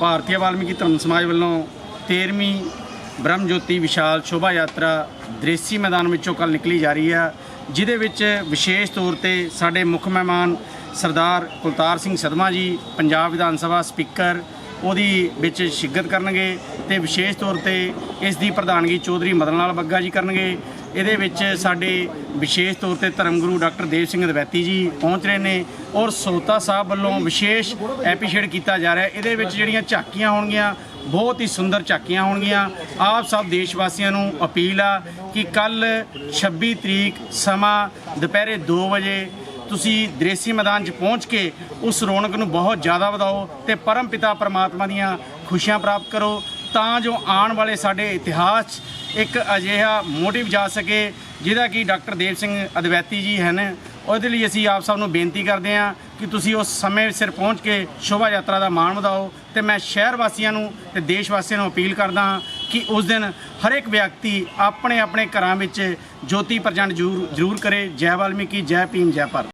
ਭਾਰਤੀ ਵਾਲਮੀਕੀ ਧਰਮ ਸਮਾਜ ਵੱਲੋਂ 13ਵੀਂ ਬ੍ਰਹਮ ਜੋਤੀ ਵਿਸ਼ਾਲ ਸ਼ੋਭਾ ਯਾਤਰਾ ਦ੍ਰੇਸੀ ਮੈਦਾਨ ਵਿੱਚੋਂ ਕੱਲ ਨਿਕਲੀ ਜਾ ਰਹੀ ਹੈ, ਜਿਹਦੇ ਵਿੱਚ ਵਿਸ਼ੇਸ਼ ਤੌਰ ਤੇ ਸਾਡੇ ਮੁੱਖ ਮਹਿਮਾਨ ਸਰਦਾਰ ਕੁਲਤਾਰ ਸਿੰਘ ਸਦਮਾ ਜੀ, ਪੰਜਾਬ ਵਿਧਾਨ ਸਭਾ ਸਪੀਕਰ, ਉਹਦੀ ਵਿੱਚ ਸ਼ਿਰਕਤ ਕਰਨਗੇ ਤੇ ਵਿਸ਼ੇਸ਼ ਤੌਰ ਤੇ ਇਸ ਦੀ ਪ੍ਰਧਾਨਗੀ ਚੌਧਰੀ ਮਦਨ ਲਾਲ ਬੱਗਾ ਜੀ ਕਰਨਗੇ ਇਹਦੇ ਵਿੱਚ ਸਾਡੇ ਵਿਸ਼ੇਸ਼ ਤੌਰ ਤੇ ਧਰਮ ਗੁਰੂ ਡਾਕਟਰ ਦੇਵ ਸਿੰਘ ਦਵੈਤੀ ਜੀ ਪਹੁੰਚ ਰਹੇ ਨੇ ਔਰ ਸੋਤਾ ਸਾਹਿਬ ਵੱਲੋਂ ਵਿਸ਼ੇਸ਼ ਐਪੀਸ਼ੀਏਟ ਕੀਤਾ ਜਾ ਰਿਹਾ ਇਹਦੇ ਵਿੱਚ ਜਿਹੜੀਆਂ ਝਾਕੀਆਂ ਹੋਣਗੀਆਂ, ਬਹੁਤ ਹੀ ਸੁੰਦਰ ਝਾਕੀਆਂ ਹੋਣਗੀਆਂ। ਆਪ ਸਭ ਦੇਸ਼ ਵਾਸੀਆਂ ਨੂੰ ਅਪੀਲ ਆ ਕਿ ਕੱਲ 26 ਤਰੀਕ ਸਮਾਂ ਦੁਪਹਿਰੇ 2 ਵਜੇ ਤੁਸੀਂ ਦ੍ਰੇਸੀ ਮੈਦਾਨ 'ਚ ਪਹੁੰਚ ਕੇ ਉਸ ਰੌਣਕ ਨੂੰ ਬਹੁਤ ਜ਼ਿਆਦਾ ਵਧਾਓ ਤੇ ਪਰਮ ਪਿਤਾ ਪਰਮਾਤਮਾ ਦੀਆਂ ਖੁਸ਼ੀਆਂ ਪ੍ਰਾਪਤ ਕਰੋ। ਤਾਂ ਜੋ ਆਉਣ ਵਾਲੇ ਸਾਡੇ ਇਤਿਹਾਸ 'ਚ ਇੱਕ ਅਜਿਹਾ ਮੋਟਿਵ ਜਾ ਸਕੇ, ਜਿਹਦਾ ਕਿ ਡਾਕਟਰ ਦੇਵ ਸਿੰਘ ਅਦਵੈਤੀ ਜੀ ਹਨ। ਉਹਦੇ ਲਈ ਅਸੀਂ ਆਪ ਸਭ ਨੂੰ ਬੇਨਤੀ ਕਰਦੇ ਹਾਂ ਕਿ ਤੁਸੀਂ ਉਸ ਸਮੇਂ ਸਿਰ ਪਹੁੰਚ ਕੇ ਸ਼ੋਭਾ ਯਾਤਰਾ ਦਾ ਮਾਣ ਵਧਾਓ। ਤੇ ਮੈਂ ਸ਼ਹਿਰ ਵਾਸੀਆਂ ਨੂੰ ਤੇ ਦੇਸ਼ ਵਾਸੀਆਂ ਨੂੰ ਅਪੀਲ ਕਰਦਾ ਹਾਂ ਕਿ ਉਸ ਦਿਨ ਹਰ ਇੱਕ ਵਿਅਕਤੀ ਆਪਣੇ ਆਪਣੇ ਘਰਾਂ ਵਿੱਚ ਜੋਤੀ ਪ੍ਰਜੰਡ ਜ਼ਰੂਰ ਜ਼ਰੂਰ ਕਰੇ। ਜੈ ਵਾਲਮੀਕੀ, ਜੈ ਭੀਮ, ਜੈ ਭਾਰਤ।